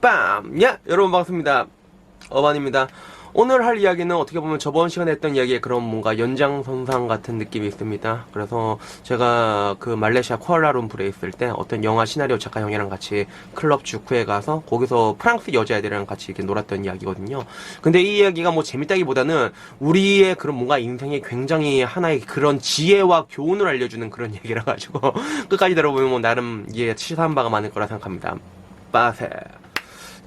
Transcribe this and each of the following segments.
빰! 야! 여러분 반갑습니다. 어반입니다. 오늘 할 이야기는 어떻게 보면 저번 시간에 했던 이야기의 그런 뭔가 연장선상 같은 느낌이 있습니다. 그래서 제가 그 말레이시아 쿠알라룸푸르에 있을 때 어떤 영화 시나리오 작가 형이랑 같이 클럽 주쿠에 가서 거기서 프랑스 여자애들이랑 같이 이렇게 놀았던 이야기거든요. 근데 이 이야기가 뭐 재밌다기보다는 우리의 그런 뭔가 인생에 굉장히 하나의 그런 지혜와 교훈을 알려주는 그런 얘기라 가지고 끝까지 들어보면 뭐 나름 이해 치사한 바가 많을 거라 생각합니다. 빠세.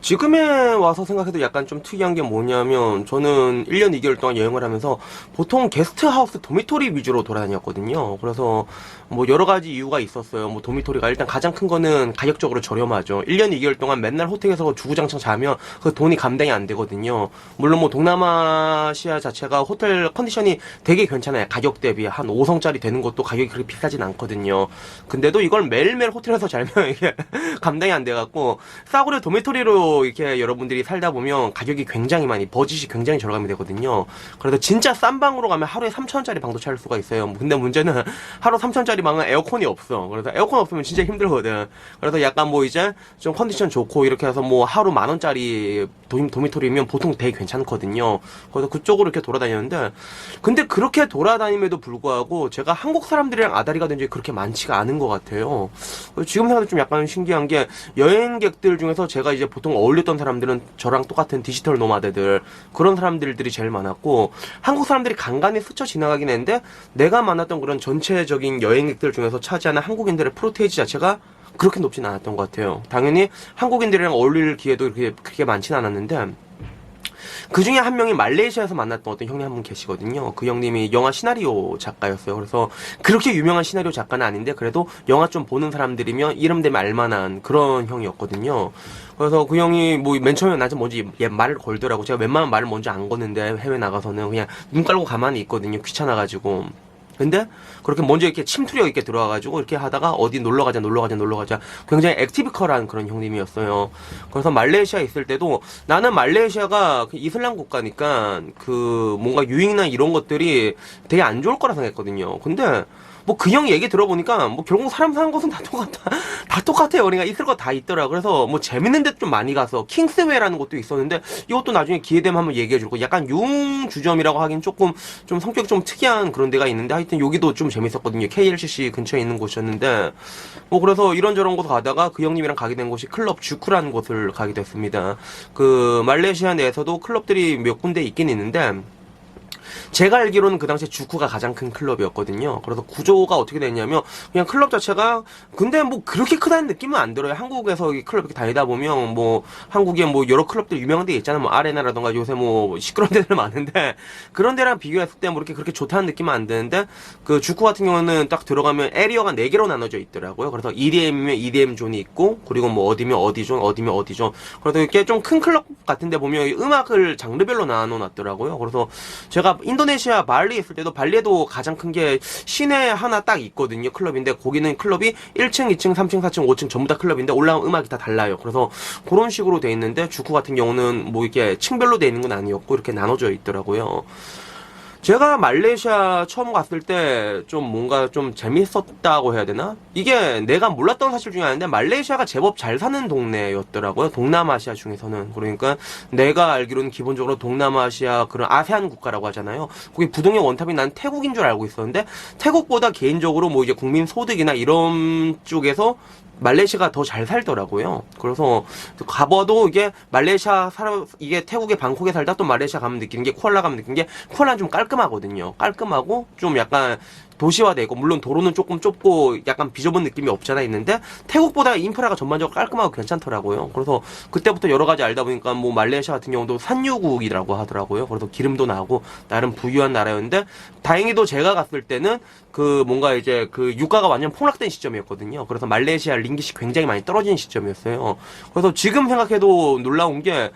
지금에 와서 생각해도 약간 좀 특이한 게 뭐냐면 저는 1년 2개월 동안 여행을 하면서 보통 게스트하우스 도미토리 위주로 돌아다녔거든요. 그래서 뭐 여러 가지 이유가 있었어요. 뭐 도미토리가 일단 가장 큰 거는 가격적으로 저렴하죠. 1년 2개월 동안 맨날 호텔에서 주구장창 자면 그 돈이 감당이 안 되거든요. 물론 뭐 동남아시아 자체가 호텔 컨디션이 되게 괜찮아요. 가격 대비 한 5성짜리 되는 것도 가격이 그렇게 비싸진 않거든요. 근데도 이걸 매일매일 호텔에서 자면 이게 감당이 안 돼갖고 싸구려 도미토리로 이렇게 여러분들이 살다 보면 가격이 굉장히 많이 버짓이 굉장히 절감이 되거든요. 그래서 진짜 싼 방으로 가면 하루에 3천원짜리 방도 찾을 수가 있어요. 근데 문제는 하루 3천원짜리 방은 에어컨이 없어. 그래서 에어컨 없으면 진짜 힘들거든. 그래서 약간 뭐 이제 좀 컨디션 좋고 이렇게 해서 뭐 하루 만 원짜리 도미, 도미토리면 보통 되게 괜찮거든요. 그래서 그쪽으로 이렇게 돌아다녔는데 근데 그렇게 돌아다님에도 불구하고 제가 한국 사람들이랑 아다리가 된 적이 그렇게 많지가 않은 것 같아요. 지금 생각해도 좀 약간 신기한 게 여행객들 중에서 제가 이제 보통 어울렸던 사람들은 저랑 똑같은 디지털 노마드들 그런 사람들들이 제일 많았고 한국 사람들이 간간히 스쳐 지나가긴 했는데 내가 만났던 그런 전체적인 여행객들 중에서 차지하는 한국인들의 프로테이지 자체가 그렇게 높진 않았던 것 같아요. 당연히 한국인들이랑 어울릴 기회도 그렇게, 그렇게 많진 않았는데 그 중에 한 명이 말레이시아에서 만났던 어떤 형님 한 분 계시거든요. 그 형님이 영화 시나리오 작가였어요. 그래서 그렇게 유명한 시나리오 작가는 아닌데 그래도 영화 좀 보는 사람들이면 이름 되면 알만한 그런 형이었거든요. 그래서 그 형이 뭐 맨 처음에 나한테 먼저 얘 말을 걸더라고. 제가 웬만하면 말을 먼저 안 거는데 해외 나가서는 그냥 눈 깔고 가만히 있거든요. 귀찮아가지고. 근데 그렇게 먼저 이렇게 침투력 있게 들어와가지고 이렇게 하다가 어디 놀러 가자 놀러 가자 놀러 가자 굉장히 액티비컬한 그런 형님이었어요. 그래서 말레이시아 에 있을 때도 나는 말레이시아가 그 이슬람 국가니까 그 뭔가 유익나 이런 것들이 되게 안 좋을 거라 생각했거든요. 근데 뭐 그 형 얘기 들어보니까 뭐 결국 사람 사는 것은 다 똑같다 다 똑같아요. 그러니까 있을 거 다 있더라. 그래서 뭐 재밌는 데 좀 많이 가서 킹스웨라는 곳도 있었는데 이것도 나중에 기회 되면 한번 얘기해 줄 거. 약간 융 주점이라고 하긴 조금 좀 성격 좀 특이한 그런 데가 있는데 하여튼 여기도 좀 재밌었거든요. KLCC 근처에 있는 곳이었는데 뭐 그래서 이런저런 곳 가다가 그 형님이랑 가게 된 곳이 클럽 주쿠라는 곳을 가게 됐습니다. 그 말레이시아 내에서도 클럽들이 몇 군데 있긴 있는데 제가 알기로는 그 당시에 주쿠가 가장 큰 클럽이었거든요. 그래서 구조가 어떻게 됐냐면 그냥 클럽 자체가 근데 뭐 그렇게 크다는 느낌은 안 들어요. 한국에서 이 클럽 이렇게 다니다 보면 뭐 한국에 뭐 여러 클럽들 유명한 데 있잖아요. 뭐 아레나라던가 요새 뭐 시끄러운 데들 많은데 그런 데랑 비교했을 때 뭐 이렇게 그렇게 좋다는 느낌은 안 드는데 그 주쿠 같은 경우는 딱 들어가면 에리어가 4개로 나눠져 있더라고요. 그래서 EDM이면 EDM 존이 있고 그리고 뭐 어디면 어디 존, 어디면 어디 존. 그래서 이렇게 좀 큰 클럽 같은 데 보면 음악을 장르별로 나눠 놨더라고요. 그래서 제가 인도네시아 발리 있을 때도 발리에도 가장 큰 게 시내 하나 딱 있거든요. 클럽인데 거기는 클럽이 1층, 2층, 3층, 4층, 5층 전부 다 클럽인데 올라온 음악이 다 달라요. 그래서 그런 식으로 돼 있는데 주쿠 같은 경우는 뭐 이렇게 층별로 돼 있는 건 아니었고 이렇게 나눠져 있더라고요. 제가 말레이시아 처음 갔을 때 좀 뭔가 좀 재밌었다고 해야 되나? 이게 내가 몰랐던 사실 중에 하나인데 말레이시아가 제법 잘 사는 동네였더라고요. 동남아시아 중에서는. 그러니까 내가 알기로는 기본적으로 동남아시아 그런 아세안 국가라고 하잖아요. 거기 부동의 원탑이 난 태국인 줄 알고 있었는데 태국보다 개인적으로 뭐 이제 국민 소득이나 이런 쪽에서 말레이시아가 더 잘 살더라고요. 그래서 가봐도 이게 말레이시아 사람 이게 태국의 방콕에 살다 또 말레이시아 가면 느끼는 게 쿠알라 가면 느끼는 게 쿠알라는 좀 깔끔하거든요. 깔끔하고 좀 약간 도시화되고 물론 도로는 조금 좁고 약간 비좁은 느낌이 없잖아 있는데 태국보다 인프라가 전반적으로 깔끔하고 괜찮더라고요. 그래서 그때부터 여러 가지 알다 보니까 뭐 말레이시아 같은 경우도 산유국이라고 하더라고요. 그래서 기름도 나고 나름 부유한 나라였는데 다행히도 제가 갔을 때는 그 뭔가 이제 그 유가가 완전 폭락된 시점이었거든요. 그래서 말레이시아 링깃이 굉장히 많이 떨어진 시점이었어요. 그래서 지금 생각해도 놀라운 게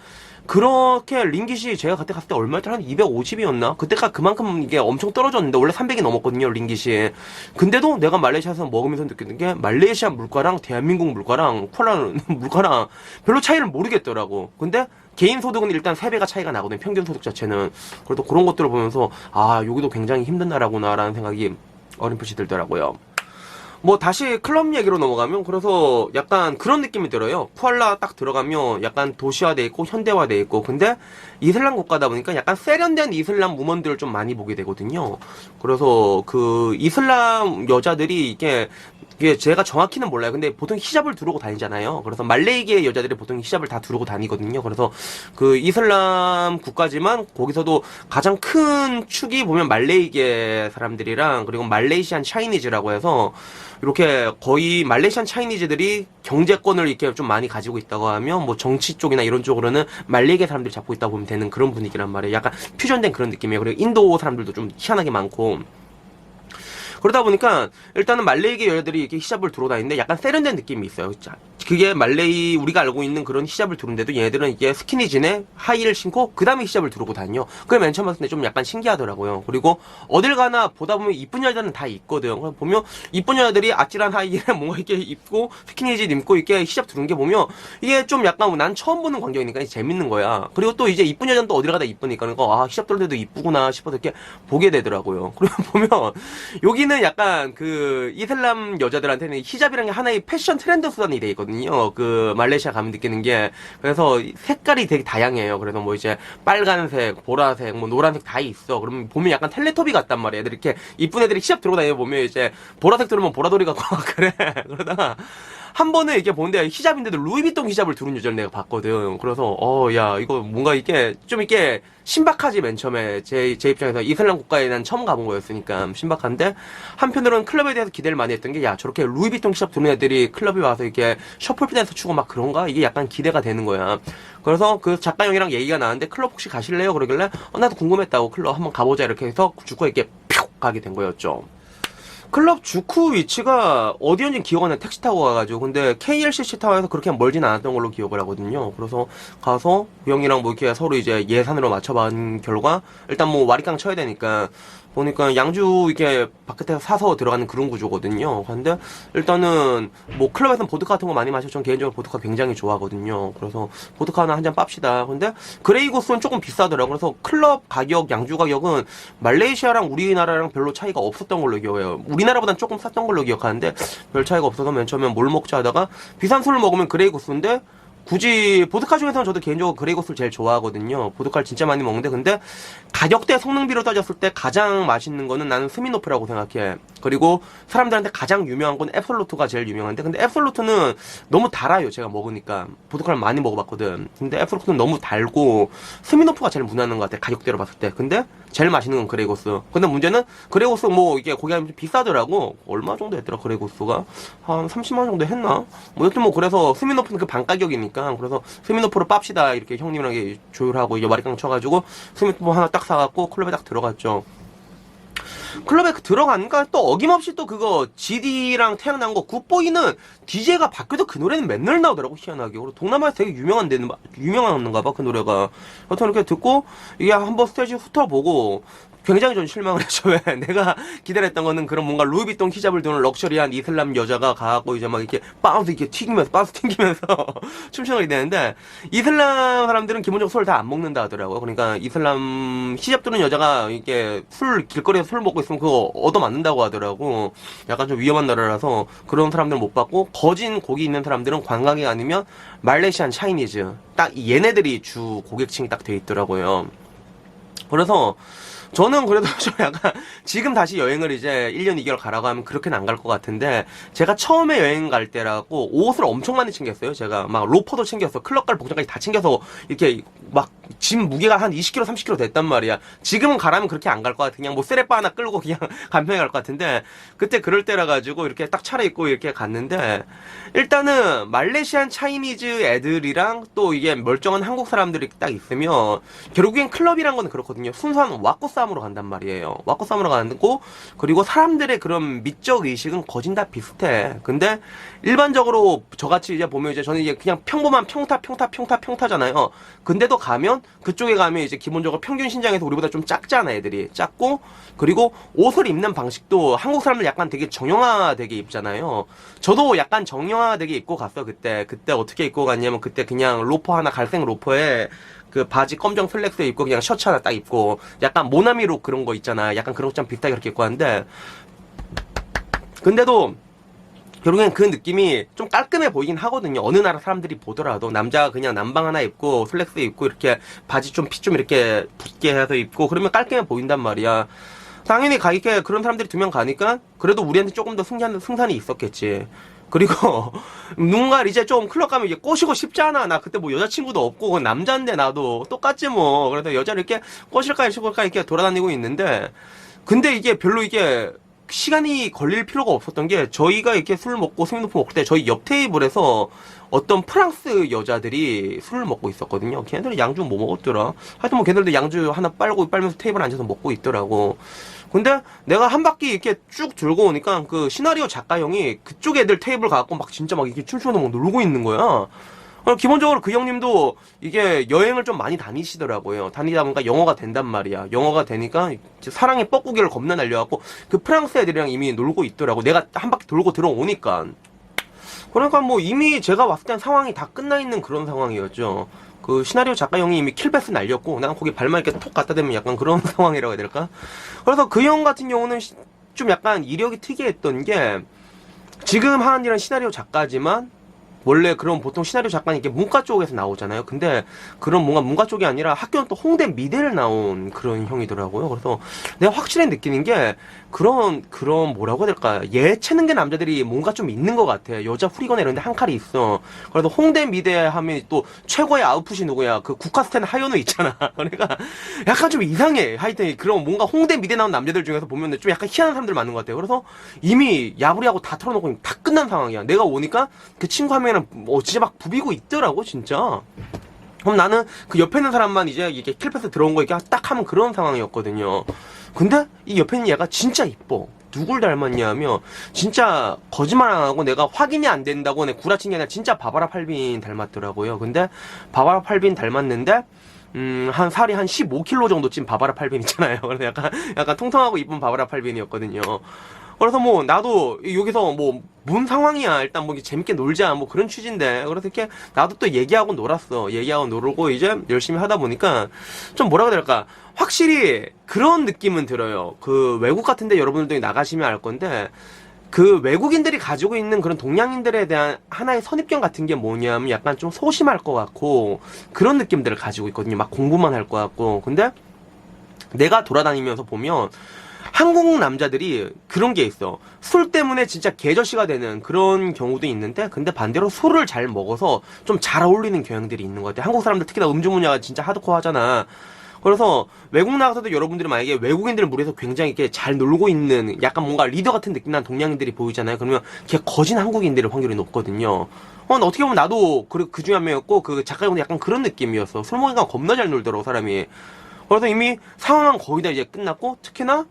그렇게 링깃이 제가 그때 갔을 때 얼마였더라? 한 250이었나? 그때가 그만큼 이게 엄청 떨어졌는데 원래 300이 넘었거든요, 링깃이. 근데도 내가 말레이시아에서 먹으면서 느끼는 게 말레이시아 물가랑 대한민국 물가랑 콜라 물가랑 별로 차이를 모르겠더라고. 근데 개인 소득은 일단 3배가 차이가 나거든요, 평균 소득 자체는. 그래도 그런 것들을 보면서 아, 여기도 굉장히 힘든 나라구나라는 생각이 어렴풋이 들더라고요. 뭐 다시 클럽 얘기로 넘어가면 그래서 약간 그런 느낌이 들어요. 푸알라 딱 들어가면 약간 도시화돼 있고 현대화돼 있고 근데 이슬람 국가다 보니까 약간 세련된 이슬람 무먼들을 좀 많이 보게 되거든요. 그래서 그 이슬람 여자들이 이게 이게 제가 정확히는 몰라요. 근데 보통 히잡을 두르고 다니잖아요. 그래서 말레이계 여자들이 보통 히잡을 다 두르고 다니거든요. 그래서 그 이슬람 국가지만 거기서도 가장 큰 축이 보면 말레이계 사람들이랑 그리고 말레이시안 차이니즈라고 해서 이렇게 거의 말레이시안 차이니즈들이 경제권을 이렇게 좀 많이 가지고 있다고 하면 뭐 정치 쪽이나 이런 쪽으로는 말레이계 사람들이 잡고 있다고 보면 되는 그런 분위기란 말이에요. 약간 퓨전된 그런 느낌이에요. 그리고 인도 사람들도 좀 희한하게 많고. 그러다 보니까 일단은 말레이계 여자들이 이렇게 히잡을 두르고 다니는데 약간 세련된 느낌이 있어요. 자, 그게 말레이 우리가 알고 있는 그런 히잡을 두른데도 얘네들은 이게 스키니진에 하이를 신고 그 다음에 히잡을 두르고 다녀. 그게 맨 처음 봤을 때 좀 약간 신기하더라고요. 그리고 어딜 가나 보다 보면 이쁜 여자들은 다 있거든. 그래서 보면 이쁜 여자들이 아찔한 하이에 뭔가 이렇게 입고 스키니진 입고 이렇게 히잡 두른 게 보면 이게 좀 약간 난 처음 보는 광경이니까 재밌는 거야. 그리고 또 이제 이쁜 여자는 또 어딜 가다 이쁘니까 그러니까 아 히잡 두를 때도 이쁘구나 싶어서 이렇게 보게 되더라고요. 그리고 보면 여기는 약간 그 이슬람 여자들한테는 히잡이라는 게 하나의 패션 트렌드 수단이 돼 있거든요. 그 말레이시아 가면 느끼는 게 그래서 색깔이 되게 다양해요. 그래서 뭐 이제 빨간색, 보라색, 뭐 노란색 다 있어. 그러면 보면 약간 텔레토비 같단 말이야. 애들 이렇게 이쁜 애들이 들고 다니면 보면 이제 보라색 들으면 보라돌이 같고 막 그래. 그러다가 한 번은 이렇게 보는데 히잡인데도 루이비통 히잡을 두른 여자를 내가 봤거든. 그래서 어 야 이거 뭔가 이게 좀 이게 신박하지 맨 처음에 제, 제 입장에서 이슬람 국가에 난 처음 가본 거였으니까 신박한데 한편으로는 클럽에 대해서 기대를 많이 했던 게 야 저렇게 루이비통 히잡 두른 애들이 클럽에 와서 이렇게 셔플핏에서 추고 막 그런가 이게 약간 기대가 되는 거야. 그래서 그 작가 형이랑 얘기가 나왔는데 클럽 혹시 가실래요? 그러길래 어 나도 궁금했다고 클럽 한번 가보자 이렇게 해서 주코 이렇게 뿅 가게 된 거였죠. 클럽 주쿠 위치가 어디였는지 기억 안 나. 택시 타고 가가지고. 근데 KLCC 타워에서 그렇게 멀진 않았던 걸로 기억을 하거든요. 그래서 가서 그 형이랑 뭐 이렇게 서로 이제 예산으로 맞춰본 결과 일단 뭐 와리깡 쳐야 되니까 보니까 양주 이렇게 바깥에서 사서 들어가는 그런 구조거든요. 근데 일단은 뭐 클럽에서는 보드카 같은 거 많이 마셔. 전 개인적으로 보드카 굉장히 좋아하거든요. 그래서 보드카 하나 한 잔 빱시다. 근데 그레이고스는 조금 비싸더라고요. 그래서 클럽 가격, 양주 가격은 말레이시아랑 우리나라랑 별로 차이가 없었던 걸로 기억해요. 우리나라보단 조금 쌌던 걸로 기억하는데 별 차이가 없어서 맨 처음에 뭘 먹자 하다가 비싼 술을 먹으면 그레이고스인데 굳이 보드카 중에서는 저도 개인적으로 그레이고스를 제일 좋아하거든요. 보드카를 진짜 많이 먹는데 근데 가격대 성능비로 따졌을 때 가장 맛있는 거는 나는 스미노프라고 생각해. 그리고 사람들한테 가장 유명한 건 앱솔루트가 제일 유명한데 근데 앱솔루트는 너무 달아요. 제가 먹으니까 보드카를 많이 먹어봤거든. 근데 앱솔루트는 너무 달고 스미노프가 제일 무난한 것 같아. 가격대로 봤을 때. 근데 제일 맛있는 건 그레이고스. 근데 문제는 그레이고스 뭐 이게 하면 좀 비싸더라고. 얼마 정도 했더라 그레이고스가 한 30만 원 정도 했나? 뭐 여튼 뭐 그래서 스미노프는 그 반 가격이니까 그래서 스미노프로 빱시다 이렇게 형님이랑 조율하고 이게 와리깡 쳐가지고 스미노프 하나 딱 사갖고 클럽에 딱 들어갔죠. 클럽에 그 들어가니까 또 어김없이 또 그거 GD랑 태어난 거 굿보이는 DJ가 바뀌어도 그 노래는 맨날 나오더라고 희한하게 그리고 동남아에서 되게 유명한 데는 유명한가 봐 그 노래가 여튼 이렇게 듣고 이게 한번 스테이지 훑어보고 굉장히 좀 실망을 했죠. 왜? 내가 기다렸던 거는 그런 뭔가 루이비통 히잡을 두는 럭셔리한 이슬람 여자가 가고 이제 막 이렇게 바운스 이렇게 튀기면서 바운스 튕기면서 춤추는 게 되는데 이슬람 사람들은 기본적으로 술 다 안 먹는다 하더라고요. 그러니까 이슬람 히잡 두는 여자가 이렇게 술 길거리에서 술 먹고 있으면 그거 얻어 맞는다고 하더라고. 약간 좀 위험한 나라라서 그런 사람들 못 받고 거진 고기 있는 사람들은 관광이 아니면 말레이시안 차이니즈 딱 얘네들이 주 고객층이 딱 돼 있더라고요. 그래서 저는 그래도 좀 약간 지금 다시 여행을 이제 1년 2개월 가라고 하면 그렇게는 안 갈 것 같은데 제가 처음에 여행 갈 때라고 옷을 엄청 많이 챙겼어요. 제가 막 로퍼도 챙겼어. 클럽 갈 복장까지 다 챙겨서 이렇게 막 짐 무게가 한 20kg, 30kg 됐단 말이야. 지금은 가라면 그렇게 안 갈 것 같아. 그냥 뭐 쓰레빠 하나 끌고 그냥 간편히 갈 것 같은데 그때 그럴 때라 가지고 이렇게 딱 차려입고 이렇게 갔는데 일단은 말레이시안 차이니즈 애들이랑 또 이게 멀쩡한 한국 사람들이 딱 있으면 결국엔 클럽이란 건 그렇거든요. 순수한 왁구 싸움으로 간단 말이에요. 왁구 싸움으로 가고 그리고 사람들의 그런 미적 의식은 거진 다 비슷해. 근데 일반적으로 저같이 이제 보면 이제 저는 이제 그냥 평범한 평타 평타 평타 평타잖아요. 근데도 가면 그쪽에 가면 이제 기본적으로 평균 신장에서 우리보다 좀 작잖아 애들이 작고 그리고 옷을 입는 방식도 한국 사람들 약간 되게 정형화되게 입잖아요. 저도 약간 정형화되게 입고 갔어 그때 그때 어떻게 입고 갔냐면 그때 그냥 로퍼 하나 갈색 로퍼에 그 바지 검정 슬랙스 입고 그냥 셔츠 하나 딱 입고 약간 모나미룩 그런 거 있잖아. 약간 그런 거좀 비슷하게 그렇게 입고 왔는데 근데도 결국엔 그 느낌이 좀 깔끔해 보이긴 하거든요. 어느 나라 사람들이 보더라도 남자가 그냥 남방 하나 입고 슬랙스 입고 이렇게 바지 좀 핏 좀 이렇게 붙게 해서 입고 그러면 깔끔해 보인단 말이야. 당연히 가이게 그런 사람들이 두 명 가니까 그래도 우리한테 조금 더 승산, 승산이 있었겠지. 그리고 누군가 이제 좀 클럽 가면 이게 꼬시고 싶지 않아. 나 그때 뭐 여자친구도 없고 남자인데 나도 똑같지 뭐. 그래서 여자를 이렇게 꼬실까 싶을까 이렇게 돌아다니고 있는데 근데 이게 별로 이게 시간이 걸릴 필요가 없었던 게 저희가 이렇게 술 먹고 스미노프 먹을 때 저희 옆 테이블에서 어떤 프랑스 여자들이 술을 먹고 있었거든요. 걔네들은 양주 뭐 먹었더라. 하여튼 뭐 걔네들도 양주 하나 빨고 빨면서 테이블 앉아서 먹고 있더라고. 근데 내가 한 바퀴 이렇게 쭉 들고 오니까 그 시나리오 작가 형이 그쪽 애들 테이블 가갖고 막 진짜 막 이렇게 춤추면서 막 놀고 있는 거야. 어, 기본적으로 그 형님도 이게 여행을 좀 많이 다니시더라고요. 다니다 보니까 영어가 된단 말이야. 영어가 되니까 사랑의 뻐꾸기를 겁나 날려갖고 그 프랑스 애들이랑 이미 놀고 있더라고. 내가 한 바퀴 돌고 들어오니까. 그러니까 뭐 이미 제가 왔을 땐 상황이 다 끝나 있는 그런 상황이었죠. 그 시나리오 작가 형이 이미 킬패스 날렸고 난 거기 발만 이렇게 톡 갖다 대면 약간 그런 상황이라고 해야 될까? 그래서 그 형 같은 경우는 시- 좀 약간 이력이 특이했던 게 지금 하는 일은 시나리오 작가지만 원래 그런 보통 시나리오 작가는 이렇게 문과 쪽에서 나오잖아요. 근데 그런 뭔가 문과 쪽이 아니라 학교는 또 홍대 미대를 나온 그런 형이더라고요. 그래서 내가 확실히 느끼는 게 그런 그런 뭐라고 해야 될까 예체능계 남자들이 뭔가 좀 있는 것 같아. 여자 후리거나 이런데 한 칼이 있어. 그래서 홍대 미대 하면 또 최고의 아웃풋이 누구야? 그 국카스텐 하현우 있잖아. 그러니까 약간 좀 이상해. 하여튼 그런 뭔가 홍대 미대 나온 남자들 중에서 보면 좀 약간 희한한 사람들 많은 것 같아요. 그래서 이미 야부리하고 다 털어놓고 다 끝난 상황이야. 내가 오니까 그 친구 한 명이랑 뭐 진짜 막 부비고 있더라고 진짜. 그럼 나는 그 옆에 있는 사람만 이제 이렇게 킬패스 들어온 거 이렇게 딱 하면 그런 상황이었거든요. 근데 이 옆에 있는 얘가 진짜 이뻐. 누굴 닮았냐면 진짜 거짓말 안 하고 내가 확인이 안 된다고 내 구라친 게 아니라 진짜 바바라 팔빈 닮았더라고요. 근데 바바라 팔빈 닮았는데 음, 한 살이 한 15kg 정도 찐 바바라 팔빈 있잖아요. 약간, 약간 통통하고 이쁜 바바라 팔빈이었거든요. 그래서 뭐, 나도 여기서 뭐, 뭔 상황이야. 일단 뭐, 재밌게 놀자. 뭐 그런 취지인데. 그래서 이렇게 나도 또 얘기하고 놀았어. 얘기하고 놀고 이제 열심히 하다 보니까 좀 뭐라고 될까. 확실히 그런 느낌은 들어요. 그 외국 같은데 여러분들도 나가시면 알 건데, 그 외국인들이 가지고 있는 그런 동양인들에 대한 하나의 선입견 같은 게 뭐냐면 약간 좀 소심할 것 같고 그런 느낌들을 가지고 있거든요. 막 공부만 할 것 같고. 근데 내가 돌아다니면서 보면 한국 남자들이 그런 게 있어. 술 때문에 진짜 개저씨가 되는 그런 경우도 있는데, 근데 반대로 술을 잘 먹어서 좀 잘 어울리는 경향들이 있는 것 같아. 한국 사람들 특히나 음주 문화가 진짜 하드코어 하잖아. 그래서 외국 나가서도 여러분들이 만약에 외국인들 무리해서 굉장히 이렇게 잘 놀고 있는 약간 뭔가 리더 같은 느낌 난 동양인들이 보이잖아요. 그러면 걔 거진 한국인들의 확률이 높거든요. 어, 어떻게 보면 나도 그, 그 중에 한 명이었고, 그 작가분이 약간 그런 느낌이었어. 술 먹으니까 겁나 잘 놀더라고, 사람이. 그래서 이미 상황은 거의 다 이제 끝났고, 특히나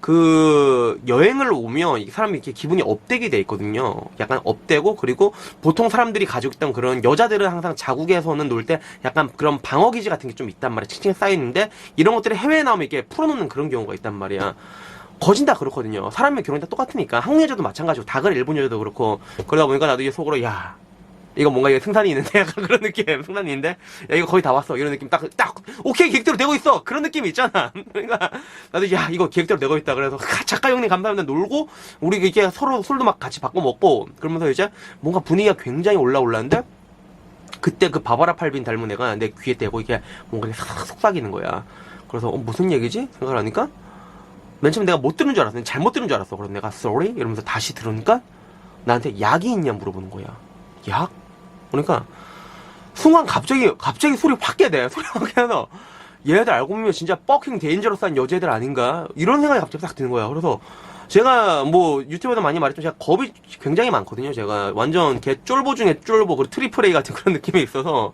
그 여행을 오면 이 사람이 이렇게 기분이 업되게 돼 있거든요. 약간 업되고 그리고 보통 사람들이 가지고 있던 그런 여자들은 항상 자국에서는 놀 때 약간 그런 방어 기지 같은 게 좀 있단 말이야. 칭칭 쌓여 있는데 이런 것들이 해외에 나오면 이렇게 풀어놓는 그런 경우가 있단 말이야. 거진 다 그렇거든요. 사람의 결혼이 다 똑같으니까 한국 여자도 마찬가지고 다 그래 일본 여자도 그렇고 그러다 보니까 나도 이제 속으로 야 이거 뭔가 이거 승산이 있는데? 약간 그런 느낌. 승산이 있는데? 야 이거 거의 다 왔어. 이런 느낌. 딱 딱 오케이 계획대로 되고 있어. 그런 느낌이 있잖아. 그러니까 나도 야 이거 계획대로 되고 있다. 그래서 가- 작가 형님 감사합니다. 놀고 우리 이렇게 서로 술도 막 같이 바꿔 먹고 그러면서 이제 뭔가 분위기가 굉장히 올라올랐는데 그때 그 바바라 팔빈 닮은 애가 내 귀에 대고 이게 뭔가 싹 속삭이는 거야. 그래서 어, 무슨 얘기지? 생각을 하니까 맨 처음에 내가 못 들은 줄 알았어. 잘못 들은 줄 알았어. 그래서 내가 sorry? 이러면서 다시 들으니까 나한테 약이 있냐 물어보는 거야. 약? 그러니까 순간 갑자기 갑자기 소리 확 깨대. 소리 확 깨서 얘네들 알고 보면 진짜 뻑킹 데인저러스한 여자애들 아닌가? 이런 생각이 갑자기 딱 드는 거야. 그래서 제가 뭐 유튜브에도 많이 말했지만 제가 겁이 굉장히 많거든요. 제가 완전 개 쫄보 중에 쫄보 그리고 트리플 A 같은 그런 느낌이 있어서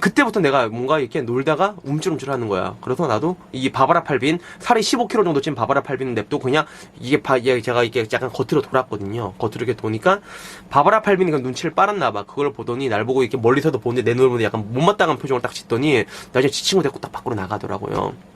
그때부터 내가 뭔가 이렇게 놀다가 움찔움찔 하는 거야. 그래서 나도 이 바바라 팔빈 살이 15kg 정도 찐 바바라 팔빈 냅도 그냥 이게 바, 이게 제가 이게 약간 겉으로 돌았거든요. 겉으로 이렇게 도니까 바바라 팔빈이 그 눈치를 빨았나 봐. 그걸 보더니 날 보고 이렇게 멀리서도 보는데 내 눈을 보는데 약간 못마땅한 표정을 딱 짓더니 나중에 지 친구 데리고 딱 밖으로 나가더라고요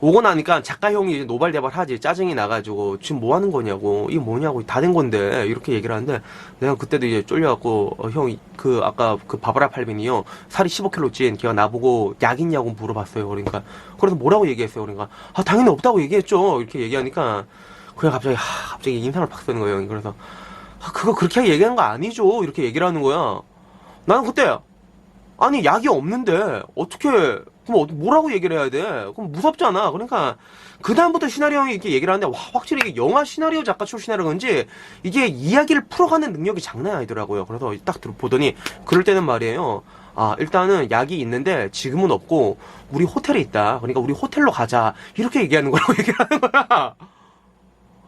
오고 나니까 작가 형이 이제 노발대발 하지 짜증이 나가지고 지금 뭐 하는 거냐고 이게 뭐냐고 다 된 건데 이렇게 얘기를 하는데 내가 그때도 이제 쫄려갖고 어, 형그 아까 그 바바라 팔빈이요 살이 15kg 찐 걔가 나보고 약 있냐고 물어봤어요 그러니까 그래서 뭐라고 얘기했어요 그러니까 아 당연히 없다고 얘기했죠 이렇게 얘기하니까 그냥 갑자기 하, 갑자기 인상을 팍 쓰는 거예요. 그래서 아, 그거 그렇게 얘기한 거 아니죠. 이렇게 얘기를 하는 거야. 나는 그때 아니 약이 없는데 어떻게 그럼 어- 뭐라고 얘기를 해야 돼? 그럼 무섭잖아. 그러니까 그 다음부터 시나리오 형이 이렇게 얘기를 하는데 와 확실히 이게 영화 시나리오 작가 출신이라 그런지 이게 이야기를 풀어가는 능력이 장난이 아니더라고요. 그래서 딱 들- 보더니 그럴 때는 말이에요. 아 일단은 약이 있는데 지금은 없고 우리 호텔에 있다. 그러니까 우리 호텔로 가자. 이렇게 얘기하는 거라고 얘기를 하는 거야.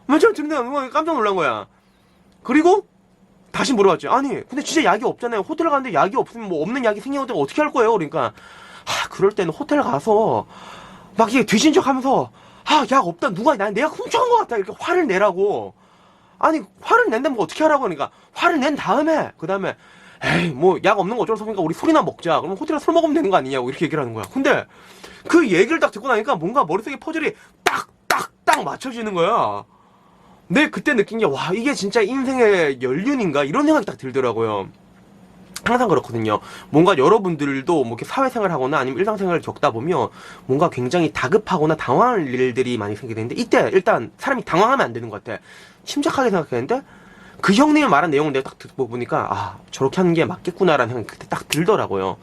맨 처음 듣는데 깜짝 놀란 거야. 그리고 다시 물어봤죠. 아니, 근데 진짜 약이 없잖아요. 호텔 가는데 약이 없으면 뭐 없는 약이 생기면 어떻게 할 거예요? 그러니까, 아, 그럴 때는 호텔 가서 막 이게 뒤진 척 하면서, 아, 약 없다. 누가, 나, 내가 훔쳐간 것 같다. 이렇게 화를 내라고. 아니, 화를 낸다면 뭐 어떻게 하라고 그러니까, 화를 낸 다음에, 그 다음에, 에이, 뭐, 약 없는 거 어쩔 수 없으니까 우리 술이나 먹자. 그러면 호텔에서 술 먹으면 되는 거 아니냐고 이렇게 얘기를 하는 거야. 근데, 그 얘기를 딱 듣고 나니까 뭔가 머릿속에 퍼즐이 딱, 딱, 딱 맞춰지는 거야. 내 그때 느낀 게, 와, 이게 진짜 인생의 연륜인가? 이런 생각이 딱 들더라고요. 항상 그렇거든요. 뭔가 여러분들도 뭐 이렇게 사회생활 하거나 아니면 일상생활을 겪다 보면 뭔가 굉장히 다급하거나 당황할 일들이 많이 생기는데 이때 일단 사람이 당황하면 안 되는 것 같아. 침착하게 생각했는데 그 형님이 말한 내용을 내가 딱 듣고 보니까 아, 저렇게 하는 게 맞겠구나라는 생각이 그때 딱 들더라고요.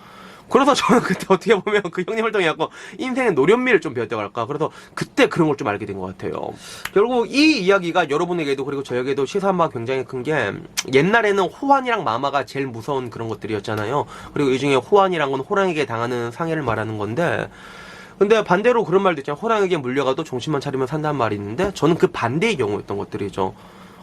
그래서 저는 그때 어떻게 보면 그 형님 활동이갖고 인생의 노련미를 좀 배웠다고 할까. 그래서 그때 그런 걸 좀 알게 된 것 같아요. 결국 이 이야기가 여러분에게도 그리고 저에게도 시사 한바 굉장히 큰 게 옛날에는 호환이랑 마마가 제일 무서운 그런 것들이었잖아요. 그리고 이 중에 호환이란 건 호랑이에게 당하는 상해를 말하는 건데 근데 반대로 그런 말도 있잖아요. 호랑이에게 물려가도 정신만 차리면 산다는 말이 있는데 저는 그 반대의 경우였던 것들이죠.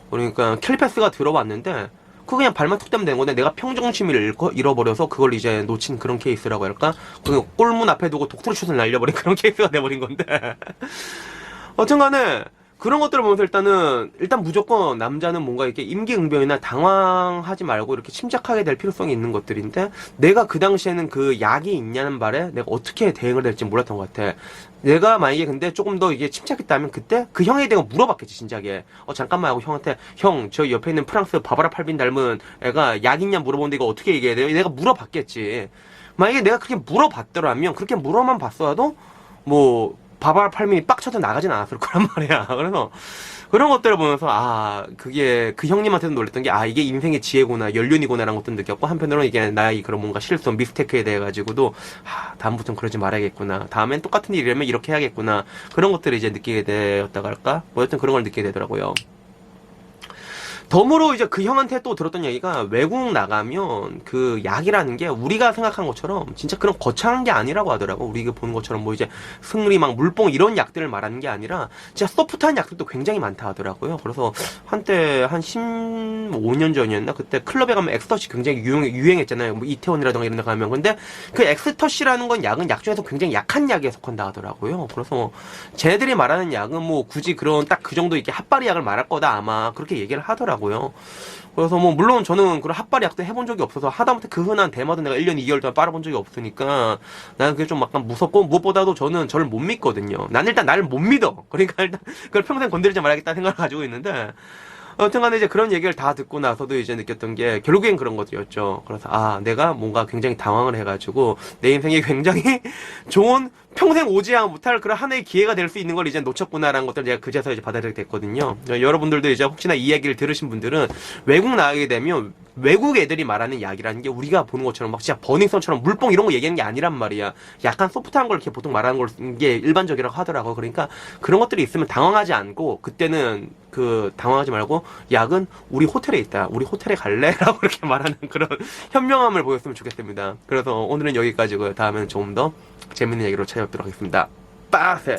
그러니까 캘리패스가 들어왔는데 그거 그냥 발만 툭 떼면 되는 건데 내가 평정심을 잃고, 잃어 버려서 그걸 이제 놓친 그런 케이스라고 할까? 그 골문 앞에 두고 독트루슛을 날려버린 그런 케이스가 돼버린 건데 어쨌든 간에 그런 것들을 보면서 일단은 일단 무조건 남자는 뭔가 이렇게 임기응변이나 당황하지 말고 이렇게 침착하게 될 필요성이 있는 것들인데 내가 그 당시에는 그 약이 있냐는 말에 내가 어떻게 대응을 될지 몰랐던 것 같아. 내가 만약에 근데 조금 더 이게 침착했다면 그때 그 형에 대해 물어봤겠지 진작에. 어 잠깐만 하고 형한테 형 저 옆에 있는 프랑스 바바라 팔빈 닮은 애가 약 있냐 물어보는데 이거 어떻게 얘기해야 돼요? 내가 물어봤겠지. 만약에 내가 그렇게 물어봤더라면 그렇게 물어만 봤어도 뭐 바바라 팔민이 빡쳐서 나가진 않았을 거란 말이야. 그래서 그런 것들을 보면서 아 그게 그 형님한테도 놀랬던 게 아 이게 인생의 지혜구나 연륜이구나라는 것도 느꼈고 한편으로는 이게 나의 그런 뭔가 실수 미스테크에 대해 가지고도 아 다음부터는 그러지 말아야겠구나 다음엔 똑같은 일이라면 이렇게 해야겠구나 그런 것들을 이제 느끼게 되었다고 할까 뭐 여튼 그런 걸 느끼게 되더라고요. 덤으로 이제 그 형한테 또 들었던 얘기가 외국 나가면 그 약이라는 게 우리가 생각한 것처럼 진짜 그런 거창한 게 아니라고 하더라고. 우리가 보는 것처럼 뭐 이제 승리 막 물뽕 이런 약들을 말하는 게 아니라 진짜 소프트한 약들도 굉장히 많다 하더라고요. 그래서 한때 한 15년 전이었나 그때 클럽에 가면 엑스터시 굉장히 유행, 유행했잖아요. 뭐 이태원이라던가 이런 데 가면 근데 그 엑스터시라는 건 약은 약 중에서 굉장히 약한 약에 속한다 하더라고요. 그래서 쟤네들이 말하는 약은 뭐 굳이 그런 딱 그 정도 이렇게 핫바리 약을 말할 거다 아마 그렇게 얘기를 하더라고요. 그래서 뭐 물론 저는 그런 핫바리 약도 해본 적이 없어서 하다못해 그 흔한 대마도 내가 1년 2개월 동안 빨아본 적이 없으니까 나는 그게 좀 약간 무섭고 무엇보다도 저는 저를 못 믿거든요. 난 일단 나를 못 믿어. 그러니까 일단 그걸 평생 건드리지 말아야겠다는 생각을 가지고 있는데 어쨌든 간에 이제 그런 얘기를 다 듣고 나서도 이제 느꼈던 게 결국엔 그런 것들이었죠. 그래서 아, 내가 뭔가 굉장히 당황을 해가지고 내 인생이 굉장히 좋은 평생 오지 못할 그런 하나의 기회가 될 수 있는 걸 이제 놓쳤구나라는 것들을 제가 그제서 이제 받아들이게 됐거든요. 여러분들도 이제 혹시나 이 이야기를 들으신 분들은 외국 나가게 되면 외국 애들이 말하는 약이라는 게 우리가 보는 것처럼 막 진짜 버닝썬처럼 물뽕 이런 거 얘기하는 게 아니란 말이야. 약간 소프트한 걸 이렇게 보통 말하는 걸게 일반적이라고 하더라고. 그러니까 그런 것들이 있으면 당황하지 않고 그때는 그 당황하지 말고 약은 우리 호텔에 있다. 우리 호텔에 갈래?라고 이렇게 말하는 그런 현명함을 보였으면 좋겠습니다. 그래서 오늘은 여기까지고요. 다음에는 조금 더 재밌는 얘기로 찾아뵙도록 하겠습니다. 빠셈!